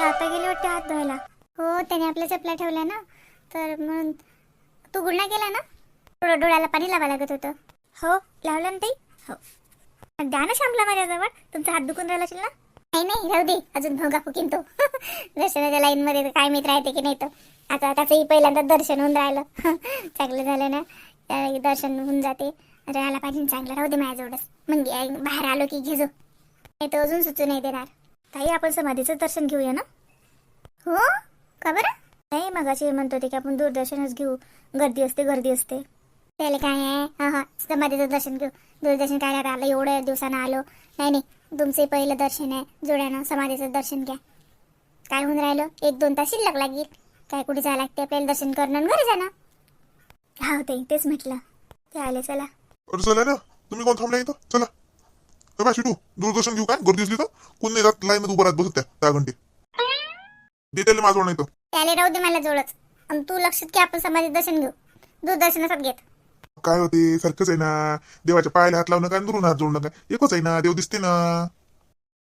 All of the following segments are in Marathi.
ते आता गेले वाटते हात धुवायला. हो त्याने आपल्या चपला ठेवल्या ना. तर मग तू गुन्हा केला ना? थोडं डोळ्याला पाणी लावा लागत होतं. हो लावलं ना ताई? हो. द्या ना शांपला माझ्याजवळ. तुमचा हात दुखून राहिला असेल ना? नाही नाही राहू दे. अजून भोगा फुकीन तो. दर्शनाच्या लाईन मध्ये तर काय मित्र राहते की नाही तर आता त्याचंही पहिल्यांदा दर्शन होऊन राहिलं. चांगलं झालं ना. त्या दर्शन होऊन जाते. राहायला पाहिजे चांगलं. राहू दे माझ्याजवळच. म्हणजे आई बाहेर आलो की घेजो नाही तर अजून सुचू नाही देणार. ताई आपण समाधीचं दर्शन घेऊया ना? हो? का बरं? नाही मगाशी म्हणत होते की आपण दूरदर्शनच घेऊ. गर्दी असते गर्दी असते. त्याला काय आहे? हा हा समाधीचं दर्शन घेऊ. दूरदर्शन काय आलं एवढ्या दिवसानं आलो. नाही नाही तुमचे पहिलं दर्शन आहे. जोड्यानं समाधीचं दर्शन घ्या. काय होऊन राहिलं? एक दोन तास शिल्लक लागेल. काय कुठे जायला लागते आपल्याला दर्शन करणं घरी जाणं. हा ते तेच म्हटलं. ते आले चला. अरे चला ना. तुम्ही कोण थांबला इथं? चला. बा शिटू दूरदर्शन घेऊ काय? गर्दी असली तर? कोण नाही जात लाईन उभं राहत बसत त्या दहा घंटे. देतेले माझं नाही तर. त्याला राहू दे मला जोडच आणि तू लक्षात की आपण समाधी दर्शन घेऊ. दूरदर्शनात घेत. काय होते सारखंच आहे ना. देवाच्या पायाला हात लावणं काय? आणि दुरून हात जोडणं काय? एकच आहे ना देव दिसते ना.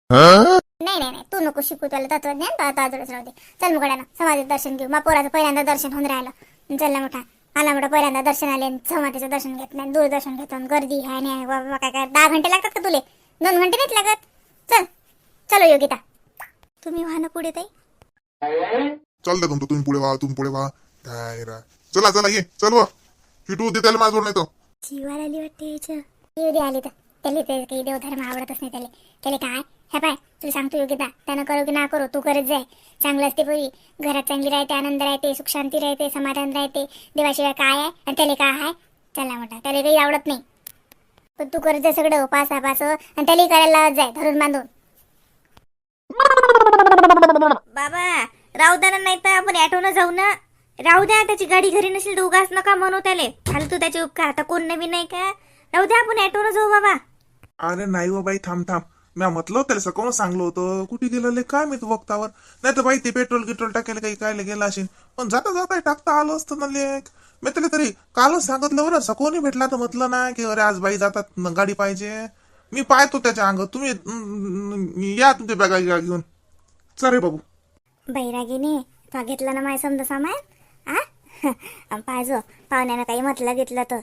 नाही नाही नाही. तू नको शिकू त्याला तत्वज्ञान तर आता जोडच राहू दे. चल मुकड्यानं दर्शन घेऊ. मग पोराचं पहिल्यांदा दर्शन होऊन राहिलं. चल ना मोठा. आला मोठा पहिल्यांदा दर्शन आले आणि समाधीचं दर्शन घेत नाही दूरदर्शन घेतो. आणि गर्दी आहे नाही वा- काय काय. दहा घंटे लागतात का तुले? दोन घंटे नाहीत लागत. चल चलो योगिता. तुम्ही व्हा ना पुढे ताई. चालतं तुमचं तुम्ही पुढे व्हा तुम्ही पुढे व्हा. काय रा. चला चला ये. चल वा. शिटू देताले माझं नाही तर. जीवाला आली वाटते याच्या येऊ दे आली तर. त्याला ते काही देवधर्म आवडतच नाही त्याला. त्याला काय? हे पाय तुला सांगतो योग्यता त्यानं करो की ना करो तू करत जाय. चांगलं असते पूर्वी घरात चांगली राहते आनंद राहते सुख शांती राहते समाधान राहते. देवाशिवाय काय आहे? आणि त्याला काय आहे? चला मोठा. त्याला काही आवडत नाही. पण तू करत सगळं उपास आपास आणि त्याला करायला लावत जाय धरून बांधून. बाबा राहू द्या ना नाही तर आपण ॲटोनं जाऊ ना. राहू द्या त्याची गाडी घरी नसेल तर उगाच नका म्हणू त्याले. फालतू त्याचे उपकार आता कोण नवीन नाही का? राहू द्या आपण ॲटोनं जाऊ बाबा. अरे नाही हो बाई थांब थांब. म्या म्हटलं त्याला सकाळून सांगलो होतं. कुठे गेलं काय मी वक्तावर? नाही तर बाई ते पेट्रोल गिट्रोल टाकायला काही काय गेला असेल. पण जाता जाता टाकता आलं असतं ना लेक मी त्याला तरी कालच सांगितलं बरं सकोनी भेटला तर म्हटलं ना की अरे आज बाई जातात गाडी पाहिजे. मी पाहतो त्याच्या अंग तुम्ही या तुमच्या बॅगा घेऊन. चल रे बाबू. बैरागीने तो घेतला ना माय समजा सामान? आ? पाहिजो. पाहुण्यानं काही म्हटलं घेतलं तर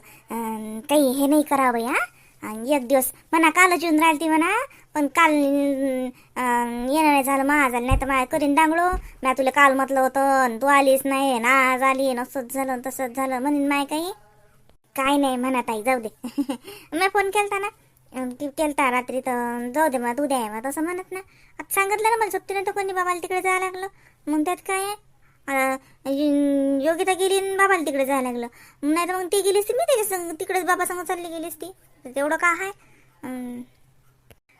काही हे नाही करावं बाई हा एक दिवस म्हणा कालच येऊन राहिली ती म्हणा पण काल येणं नाही झालं मा झालं नाही तर माझ्या करीन डांगलो मी तुला काल म्हटलं होतं आणि तू आलीस नाही ना आज आली असंच झालं तसंच झालं म्हणून माय काही. काय नाही म्हणा ताई जाऊ दे. मी फोन केलता ना ती केलता रात्री तर जाऊ दे मग उद्या आहे मग तसं म्हणत ना. आता सांगितलं ना मला सुट्टीनं तर कोणी बाबाला तिकडे जायला लागलं. मग त्यात काय योगिता गेली बाबाला तिकडे जायला लागलं. नाही तर मग ती गेलीस ती मी तिकडे संग तिकडेच बाबा संग चालली गेलीस ती तर तेवढं का आहे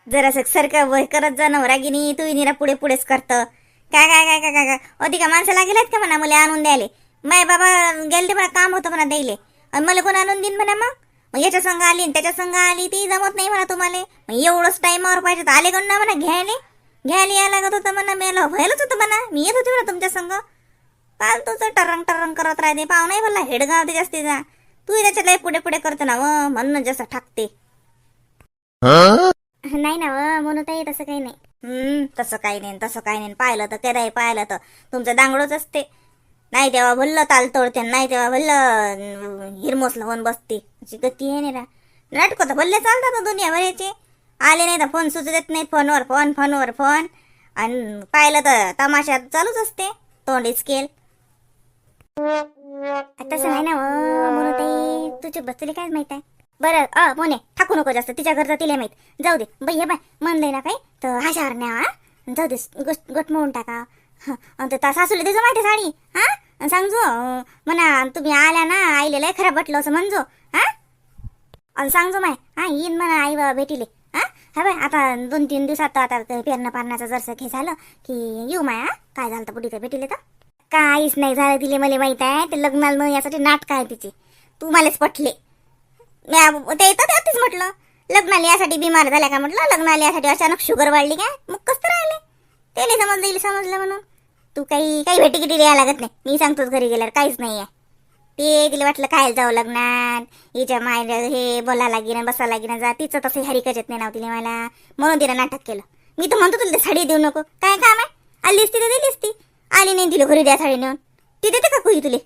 जरासं सारखं वय करत जा नवरागिनी तू निरा पुढे पुढेच करतं. काय काय काय काय काय काय? अधिका माणसाला गेलेत का म्हणा मला आणून द्यायले? माय बाबा गेले म्हणा काम होतं म्हणा द्यायले. आणि मला कोण आणून देईन म्हणा मग? मग याच्या संग आली आणि त्याच्या संग आली ती जमत नाही म्हणा तुम्हाला. मग एवढंच टाईमावर पाहिजे तर आले कोण ना म्हणा घ्यायले? घ्यायला यायला लागत होतं म्हणा मेला व्हायलाच होतं म्हणा. मी येत होते म्हणा तुमच्या संग. तुझं टरंग टरंग करत राहते. पाहुणाही नाही हेडगाव ते जास्ती जा तू त्याच्या लय पुढे पुढे करतो ना व म्हणून जसं ठाकते. नाही ना व म्हणून काही तसं काही नाही. हम्म तसं काही नाही तसं काही नाही. पाहिलं तर केराय पाहिलं तर तुमचं दांगडोच असते. नाही तेव्हा भल्लं ताल तोडते नाही तेव्हा भल्लं हिरमोस लावून बसते. अशी गती आहे नाही रा. नाटक तर भल्ले चालतात ना दुनिया भरायचे आले नाही तर फोन सुचू देत नाही फोनवर फोन फोनवर फोन. आणि पाहिलं तर तमाशा चालूच असते तोंडी स्केल तसं नाही ना तुझी बसली काय माहीत आहे? बरं अ मोने ठाकू नको जास्त. तिच्या घरचं तिला माहीत. जाऊ दे. बाई हे बाय म्हणलंय ना काय तर हा न्या हा जाऊ दे गोष्ट गोट मोडून टाका. हं, आणि ते सासूला देजो माहिती साडी. हा? सांगजो म्हणा तुम्ही आल्या ना आईले लय खराब वाटलं असं म्हणजो. हा? आणि सांगजो माय. हा येईन म्हणा आई बाबा भेटीले. हा? हा बाय आता दोन तीन दिवसात आता ते पेरणं पारण्याचं जरसं हे झालं की येऊ माय हा? काय झालं तर पुढे भेटीले तर? काहीच नाही झालं तिले मला माहीत आहे? ते लग्नाला न यासाठी नाटक आहे तिचे. तू मलाच पटले. ते येतं त्यातच म्हटलं. लग्नाला यासाठी बिमार झाल्या का म्हटलं? लग्नाला यासाठी अचानक शुगर वाढली काय मग कसं राहिले? ते नाही समजलं येईल समजलं म्हणून. तू काही काही भेटी किती द्यायला लागत नाही. मी सांगतोच घरी गेल्यावर काहीच नाही आहे ते तिला वाटलं काय जाऊ लग्नात. हिच्या माय हे बोला लागेन बसा लागेन. जा तिचं तसं हरिकच येत नाही नाव तिने मला म्हणून तिला नाटक केलं. मी तर म्हणतो तुला साडी देऊ नको. काय काम आहे? आली असती तर दिली असती. आली नाही दिली घरी द्या साडी नेऊन. ती देते का कुई तुले?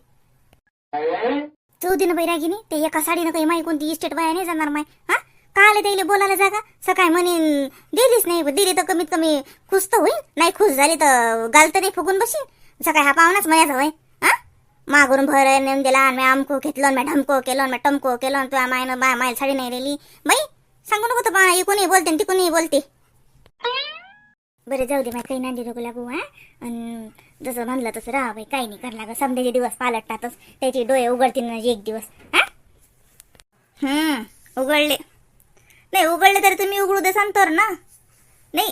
चौथीनं बैरागिनी ते एका साडीनं काही माई कोणती इस्टेट बाया नाही जाणार माय. हा? का आले त्याला बोलायला जागा. सकाळी म्हणेन दिलीच नाही दिली तर कमीत कमी. खुश तर होईल नाही खुश झाली तर गाल तर नाही फुगून बसीन सकाळी हा पाहुणाच म्हणायचा होय हा? मागून भर नेऊन दिला मी आमको घेतलं मी ढमको केलं मी टमको केलं तुझ्या मायनं बाय माय साडी नाही दिली बाई सांगू नको तर पाहुणा इकूनही बोलते आणि तिकूनही बोलते. बरं जाऊ दे माय काही नांदी नको लागू हा? अन जसं म्हणलं तसं राहा बाई काही नाही करणार ग समजायचे दिवस पालटतातच. त्याचे डोळे उघडतील ना एक दिवस. हा? हम्म उघडले. नाही उघडले तरी तुम्ही उघडू देसान तर ना. नाही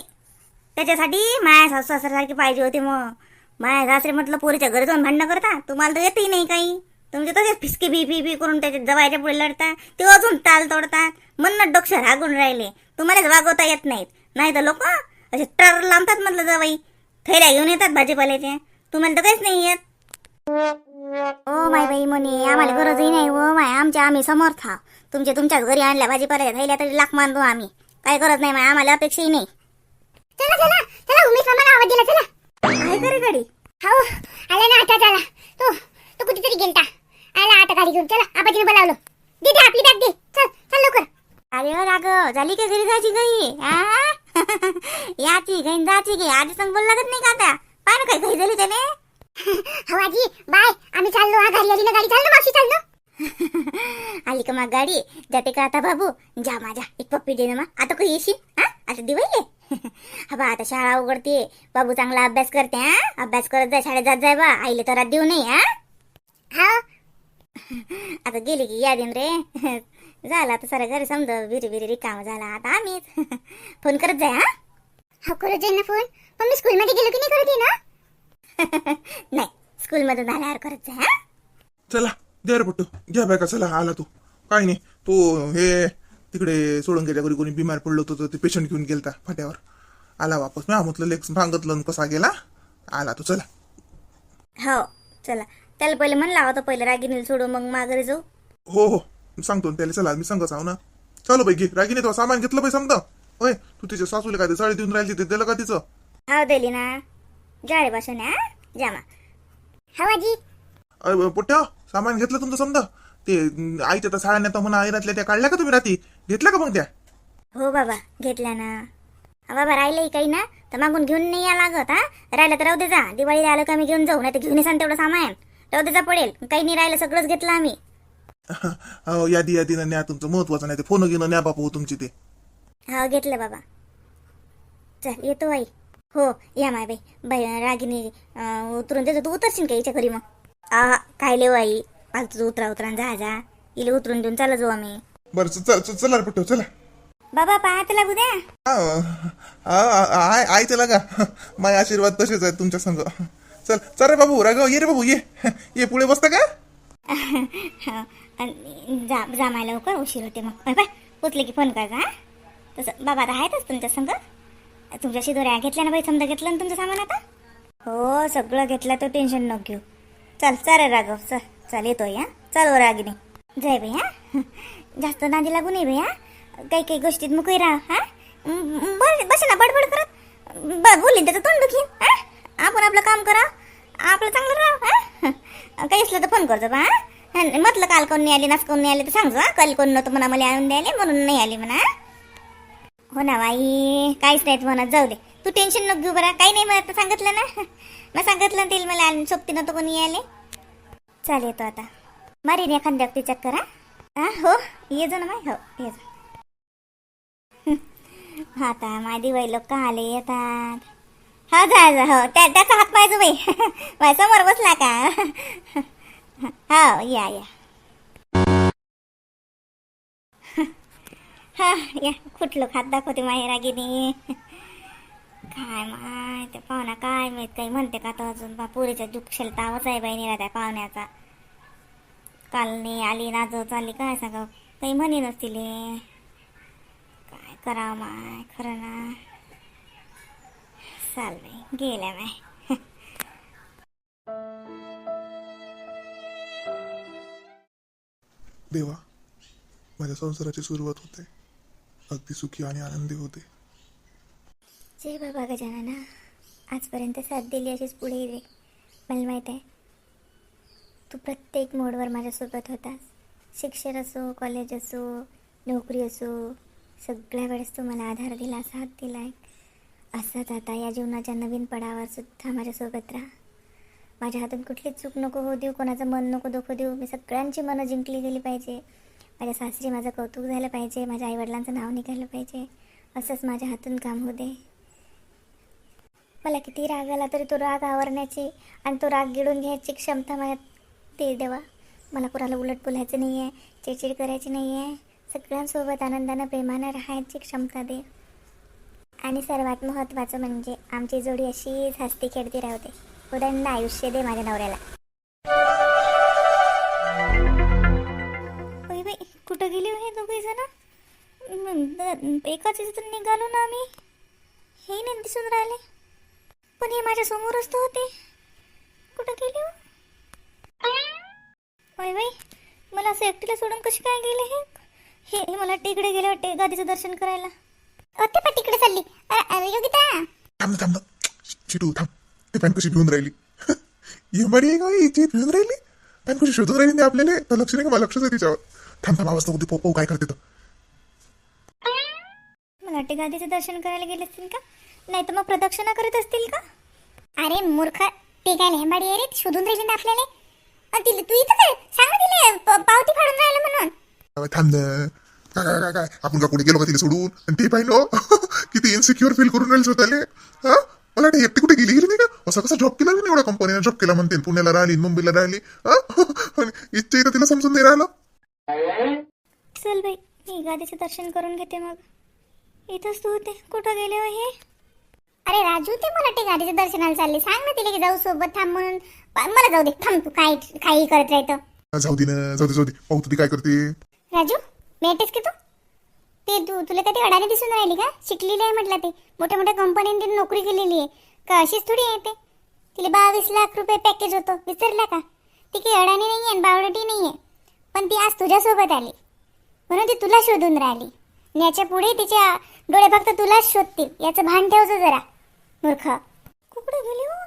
त्याच्यासाठी माया सासू सासऱ्यासारखी पाहिजे होती मग. माया सासरे म्हटलं पोरीच्या घरी जाऊन भांडणं करता. तुम्हाला तर येतही नाही काही. तुमचे तसेच फिसके बी पी पी करून त्याच्या जवायच्या पुढे लढता. ते अजून ताल तोडतात. म्हणणं डोक्षर हागून राहिले. तुम्हालाच वागवता येत नाहीत. नाही तर लोक असे ट्रर लांबतात म्हटलं जवाई. थैल्या घेऊन येतात भाजीपाल्याच्या तुम्हाला तर काहीच नाही येत. ओ माय बाई म्हणे आम्हाला गरजही नाही ओ माय. आमच्या आम्ही समर्थ आहो. तुमच्या तुमच्याच घरी आणल्या भाजीपाल्याच्या थैल्या तरी लाख मानतो आम्ही. काही गरज नाही माय आम्हाला अपेक्षाही नाही. चला चला चला उमेश मामाला आवाज दिला चला. काय करे गाडी? हो आला ना आता चला तो तो कुठेतरी गेलता. आला आता गाडी घेऊन चला आबाजीने बोलावलं. दे दे आपली बॅग दे. चल चल लवकर. अरे वा राघव झाली का घरी जायची काही आ? याची घाईन जायची घे आधी संग बोल लागत नाही का आता? ना काय घाई झाली त्याने. हो आजी बाय. आम्ही चाललो हा घरी आली ना गाडी चाल ना मावशी चाल ना आली का मग गाडी? जाते का आता बाबू? जा माझ्या एक पप्पी दे ना मग. आता काही येशील? हा आता दिवाळी हा बा आता शाळा उघडते. बाबू चांगला अभ्यास करते हा अभ्यास करत जाय शाळेत जात जाय बा. आईले तर देऊ नाही हा हा. आता गेली की या दिन रे. झाला आता सारा घरी समजा विरी विरी रिकाम झाला. आता आम्हीच. फोन करत जाय हा? हो करत जाईन ना फोन. पण मी स्कूलमध्ये गेलो की नाही करत ना? नाही स्कूलमधून आल्यावर करत जाय हा? चला द्या रे पट्टू. घ्या बायका चला आला तू. काय नाही तू हे तिकडे सोडून गेल्या घरी कोणी बिमार पडलं होतं तर ते पेशंट घेऊन गेलता फाट्यावर. आला वापस. मी म्हटलं लेख सांगितलं आणि कसा गेला? आला तू चला. हो चला. त्याला पहिले म्हणला होता पहिले रागिनीला सोडू मग माघारी जाऊ. हो हो. सांगतो त्याला चला मी सांगत आहो ना. चलो बाई घे. रागिनी तो सामान घेतलं बाई समजा. होय तू तिच्या सासूला काय ते साडी देऊन राहिली ते दिलं का तिचं? हाव दिली ना. जाळे बसून हा? जामा हो आजी. अरे पोट्या सामान घेतलं तुमचं समजा. ते अं, आईच्या त्या साड्या नेता म्हणा आईरातल्या त्या काढल्या का तुम्ही रात्री? घेतल्या का मग त्या? हो बाबा घेतल्या ना. हा बाबा राहिलंही काही ना तर मागून घेऊन नाही या लागत हा? राहिलं तर राहू दे जा. दिवाळीला आलं का आम्ही घेऊन जाऊ नाही तर घेऊन येसान तेवढं सामान. राहू दे जा पडेल. काही नाही राहिलं सगळंच घेतलं आम्ही. हो यादी यादीनं न्या तुमचं महत्वाचं नाही ते फोन घेणं न्या बापू तुमची ते. हो घेतलं बाबा. चल येतो आई हो या माय बाई. बाई रागिनी अं, उतरून देतो. तू उतरशील का हिच्या घरी मग? आ काय लेव आई? फालतू उतरा उतरा जा जा. इले उतरून देऊन चला जाऊ आम्ही. बरं च- चला रे पट्टू चला. बाबा पाहत लागू द्या. आ- आ- आ- आय आयचं लागा माझे आशीर्वाद तसेच आहेत तुमच्या संग. चल चल रे बाबू राघव ये रे बाबू ये. ये पुढे बसता का? जा जा लवकर उशीर होते मग. Bye bye. पोचले की फोन कर हां? तसं बाबा आता आहेतच तुमच्या संग. तुमच्याशी दोऱ्या घेतल्या ना बाई समजा घेतलं ना तुमचं सामान आता? हो सगळं घेतलं तर टेन्शन नको घेऊ. चल चल राघव चल चल येतो या चल व रागिनी. जय बाई हा? जास्त नादी लागू नये बाई हा? काही काही गोष्टीत मुकई राहा हा? बस ना बडबड करत. बोलीन त्याचं तोंड दुखीन हां? आपण आपलं काम करा आपलं चांगलं राहा हां? काही असलं तर फोन करतो बा हा? म्हटलं काल कोण नाही आली नाच कोण नाही आले तर सांगतो हा. काल कोण नव्हतं म्हणा मला आणून द्यायला म्हणून नाही आली म्हणा. हो ना बाई काहीच नाहीत म्हणत जाऊ दे. तू टेन्शन नको घेऊ बरा काही नाही मला तर सांगितलं ना. मग सांगितलं ना मला आण- सोबती नव्हतं कोणी आले चाल येतो आता. मारीन एखाद्या व्यक्ती चक्कर हा. हो ये जा ना माय हो ये जा. आता माझी बाई लोक का आले येतात. हा जा जा हो त्याचा हात पाहिजे बाई. माझ्यासमोर बसला का? हो या या हा या कुठलं खात दाखवते माझ्या रागिनी काय माय ते पाहुणा काय माहीत काही म्हणते का तर अजून बा पुरीच्या दुःखशेल तावच आहे बाई निरा त्या पाहुण्याचा काल नाही आली नाजव आली काय सांगा काही म्हणी नसतील काय करावं माय खरं ना चाल बाई गेल्या माय देवा माझ्या संसाराची सुरुवात होते. अगदी सुखी आणि आनंदी होते. जय बाबा गजानना आजपर्यंत साथ दिली अशीच पुढेही रे मला माहीत आहे तू प्रत्येक मोडवर माझ्यासोबत होतास. शिक्षण असो कॉलेज असो नोकरी असो सगळ्या वेळेस तू मला आधार दिला साथ दिला आहे असंच आता या जीवनाच्या नवीन पडावर सुद्धा माझ्यासोबत राहा. माझ्या हातून कुठलीच चूक नको होऊ देऊ कोणाचं मन नको दुखू देऊ. मी सगळ्यांची मनं जिंकली गेली पाहिजे. माझ्या सासरी माझं कौतुक झालं पाहिजे. माझ्या आईवडिलांचं नाव निघालं पाहिजे. असंच माझ्या हातून काम होऊ दे. मला किती राग आला तरी तो राग आवरण्याची आणि तो राग गिळून घ्यायची क्षमता माझ्यात ते देवा. मला कुणाला उलट बोलायचं नाही आहे चिडचिड करायची नाही आहे सगळ्यांसोबत आनंदानं प्रेमानं राहायची क्षमता दे. आणि सर्वात महत्त्वाचं म्हणजे आमची जोडी अशीच हस्ती खेळती राहते उदंड आयुष्य दे माझ्या नवऱ्याला बाई बाई कुठं गेली हो हे दोघे जण एकाच इथून निघालो ना आम्ही हे नाही दिसून राहिले पण हे माझ्या समोरच तर होते कुठं गेले हो बाई मला असं एकटीला सोडून कशी काय गेले हे हे मला तिकडे गेले वाटते गादीचं दर्शन करायला होते पण तिकडे चालली योगिता थांब थांब. चिटू थांब ते पॅन कशी भिवून राहिली? ये बरी आहे का हिची भिवून राहिली? पॅन कशी शोधून राहिली नाही आपल्याला? तर लक्ष नाही का मला लक्षच आहे तिच्यावर. थांब थांब आवाज नको पोपो काय करते तर मला वाटते गादीचं दर्शन करायला गेले असतील का? नाही तर मग प्रदक्षिणा करत असतील का? अरे मूर्ख ते काय लेंबाडी आहे रे? ती शोधून राहिली ना आपल्याला? अन तिला तू इथं काय सांग ना तिला. प- पावती फाडून राहिलं म्हणून. थांब ना. काय काय काय काय? आपण का कुठे गेलो का तिला सोडून? आणि ते पाहिलं किती इन्सिक्युअर फील करून राहील स्वतःले. हा? मला वाटतं एकटी कुठे गेली गेली नाही का असं कसं जॉब केला नाही एवढ्या कंपनीने जॉब केला म्हणते पुण्याला राहिली मुंबईला राहिली. हा? आणि इच्छा इथं तिला समजून नाही राहिलं. चल बाई मी गादीचं दर्शन करून घेते मग. इथंच तू होते. कुठं गेले हो हे? अरे राजू ते मला ते गाडीच्या दर्शनाला चालले. सांग ना तिला की जाऊ सोबत थांब म्हणून. मला जाऊ दे. थांब तू काय काही करत राहतं जाऊ दे ना. जाऊ दे जाऊ दे. पाहू तू ती काय करते. राजू भेटेस की तू? ते तू तुला कधी अडाणी दिसून राहिली का? शिकलेली आहे म्हटलं ते. मोठ्या मोठ्या कंपन्यांनी नोकरी केलेली आहे. का अशीच थोडी आहे ते? तिला बावीस लाख रुपये पॅकेज होतं. विसरला का? ती काही अडाणी नाही आहे बावडटी नाही आहे. पण ती आज तुझ्यासोबत आली. म्हणून ती तुला शोधून राहिली. आणि याच्यापुढे तिच्या डोळे फक्त तुलाच शोधतील. याचं भान ठेवतो जरा मूर्ख. कुकडे गेली हो?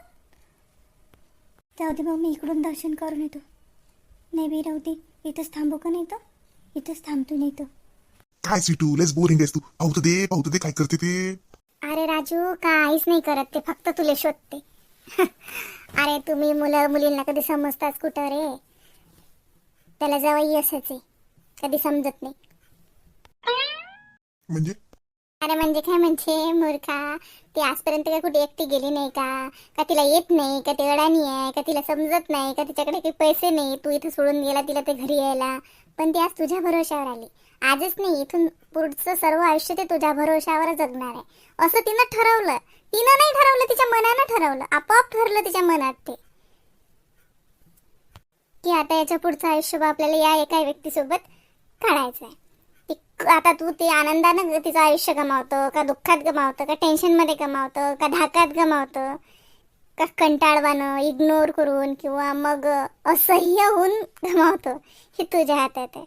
जाऊ दे मग मी इकडून दर्शन करून येतो. नाही बी राहू दे. इथंच थांबू का नाही तर इथंच थांबतो नाही तर काय सिटू लेस बोरिंग आहेस तू पाहू दे पाहू दे काय करते ते? अरे राजू काहीच नाही करत ते फक्त तुले शोधते. अरे तुम्ही मुलं मुलींना कधी समजताच कुठं रे? त्याला जवळ असंच आहे. कधी समजत नाही. म्हणजे? अरे म्हणजे काय म्हणजे मूर्खा? ती आजपर्यंत काय कुठे एकटी गेली नाही का? का तिला येत नाही का ती अडाणी आहे का तिला समजत नाही का तिच्याकडे काही पैसे नाही? तू इथं सोडून गेला तिला ते घरी यायला. पण ती आज तुझ्या भरोशावर आली. आजच नाही इथून पुढचं सर्व आयुष्य ते तुझ्या भरोशावर जगणार आहे. असं तिनं ठरवलं. तिनं नाही ठरवलं तिच्या मनानं ठरवलं. आपोआप ठरलं तिच्या मनात ते. की आता याच्या पुढचं आयुष्य आपल्याला या एका व्यक्तीसोबत काढायचं आहे. आता तू ते आनंदानं तिचं आयुष्य गमावतं का दुःखात गमावतं का टेन्शनमध्ये गमावतं का धाकात गमावतं का कंटाळवानं इग्नोर करून किंवा मग असह्य होऊन गमावतं हे तुझ्या हातात आहे.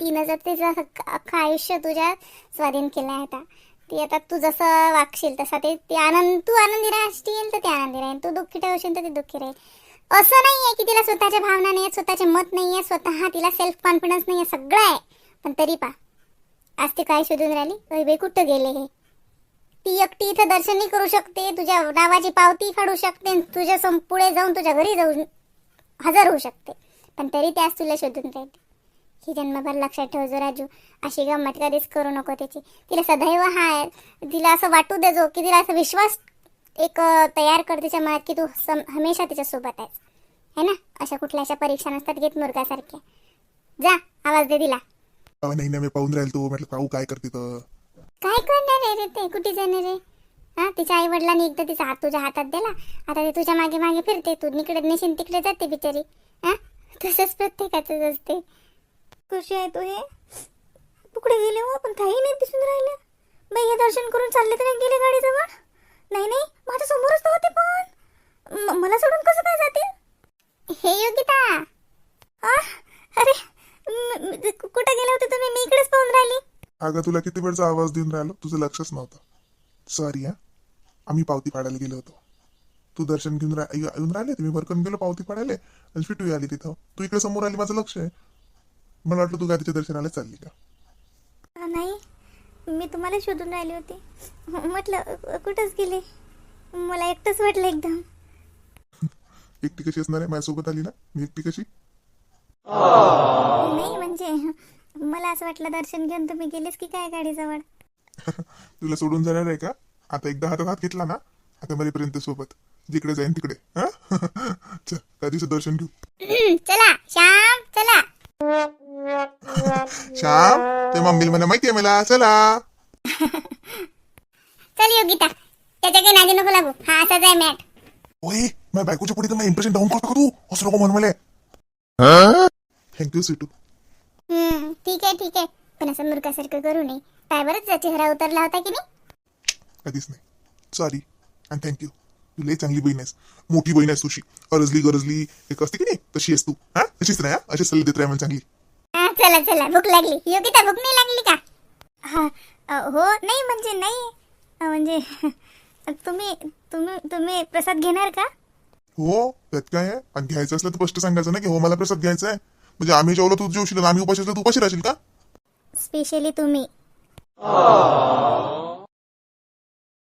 तिनं जर तिचं अख्खं आयुष्य तुझ्या स्वाधीन केलं आहे आता. ती आता तू जसं वागशील तसा ते ती आनंद तू आनंदी राहशील तर ते आनंदी राहील तू दुःखी ठेवशील तर ते दुःखी राहील असं नाही आहे की तिला स्वतःच्या भावना नाही आहेत स्वतःचे मत नाही आहे स्वतः तिला सेल्फ कॉन्फिडन्स नाही आहे सगळं आहे. पण तरी पा आज ती काय शोधून राहिली? अरे बाई कुठं गेले हे? ती एकटी इथं दर्शनही करू शकते तुझ्या नावाची पावती काढू शकते तुझ्या सम पुढे जाऊन तुझ्या घरी जाऊन हजर होऊ शकते. पण तरी ते आज तुला शोधून राहिली. ही जन्मभर लक्षात ठेव जो राजू. अशी गंमत कधीच करू नको त्याची. तिला सदैव हा तिला असं वाटू दे जो की तिला असा विश्वास एक तयार कर तिच्या मनात की तू सम हमेशा तिच्यासोबत आहेस. है ना? अशा कुठल्या अशा परीक्षा नसतात घेत मुर्गासारख्या. जा आवाज दे दिला नाही ना मी पाहून राहील तू. म्हटलं पाहू काय करते तर. काय करणार आहे रे ते? कुठे जाणार रे हा तिच्या आई वडिलांनी एकदा तिचा हात तुझ्या हातात दिला. आता ते तुझ्या मागे मागे फिरते. तू इकडे नेशील तिकडे जाते बिचारी. हा? तसंच प्रत्येकाचं असते. कशी आहे तू हे? कुकडे गेले हो पण काही नाही दिसून राहिलं. बाई हे दर्शन करून चालले तर नाही गेले गाडीजवळ? नाही नाही माझ्या समोरच तर होते पण. मला सोडून कसं काय जाते हे योगिता. अरे कुठे गेले होते तुम्ही? मी इकडेच पाहून राहिली. अगं तुला किती वेळचा आवाज देऊन राहिलो? तुझं लक्षच नव्हतं. सॉरी हा. आम्ही पावती फाडायला गेलो होतो. तू दर्शन घेऊन राहिले? तुम्ही भरकन गेलो पावती फाडायला आणि स्वीटू आली तिथं. तू इकडे समोर आली माझं लक्ष आहे. मला वाटलं तू गादीच्या दर्शनाला चालली का? नाही. मी तुम्हाला शोधून राहिली होती. म्हटलं कुठंच गेले? मला एकटंच वाटलं एकदम. एकटी कशी असणार आहे? माझ्यासोबत आली ना? मी एकटी कशी? नाही म्हणजे मला असं वाटलं दर्शन घेऊन तुम्ही गेलेच की काय गाडीजवळ? तुला सोडून जाणार आहे का? आता एकदा हातात हात घेतला ना आता मरेपर्यंत सोबत. जिकडे जाईन तिकडे. हा? चल गादीचं दर्शन घेऊ. चला. श्याम चला. श्याम ते मम्मीला मला माहिती आहे मला? चला. चल योगिता त्याच्या काही नादी नको लागू. हा असाच आहे मॅट. ओय माझ्या बायकोच्या पुढे तर इम्प्रेशन डाऊन करतो का तू? असं नको म्हण मला. थँक्यू सिटू हम्म ठीक आहे ठीक आहे. पण असं मूर्खासारखं करू नये. काय बरंच चेहरा उतरला होता की नाही? कधीच नाही. सॉरी आणि थँक्यू तू लई चांगली बहीण आहेस. मोठी बहीण आहेस तुझी. अरजली गरजली एक असते की नाही? तशी आहेस तू. हा? तशीच नाही हा? अशी सल्ले देत राहा मला चांगली. चला चला भूक लागली. योगिता भूक नाही लागली का? हा अ, हो नाही म्हणजे नाही. अ, म्हणजे तुम्ही तुम्ही तुम्ही प्रसाद घेणार का? हो त्यात काय आहे? आणि घ्यायचं असलं तर स्पष्ट सांगायचं ना की हो मला प्रसाद घ्यायचा आहे. म्हणजे आम्ही जेवलो तू जेवशील आणि आम्ही उपाशी असलं तू उपाशी राहशील का? स्पेशली तुम्ही.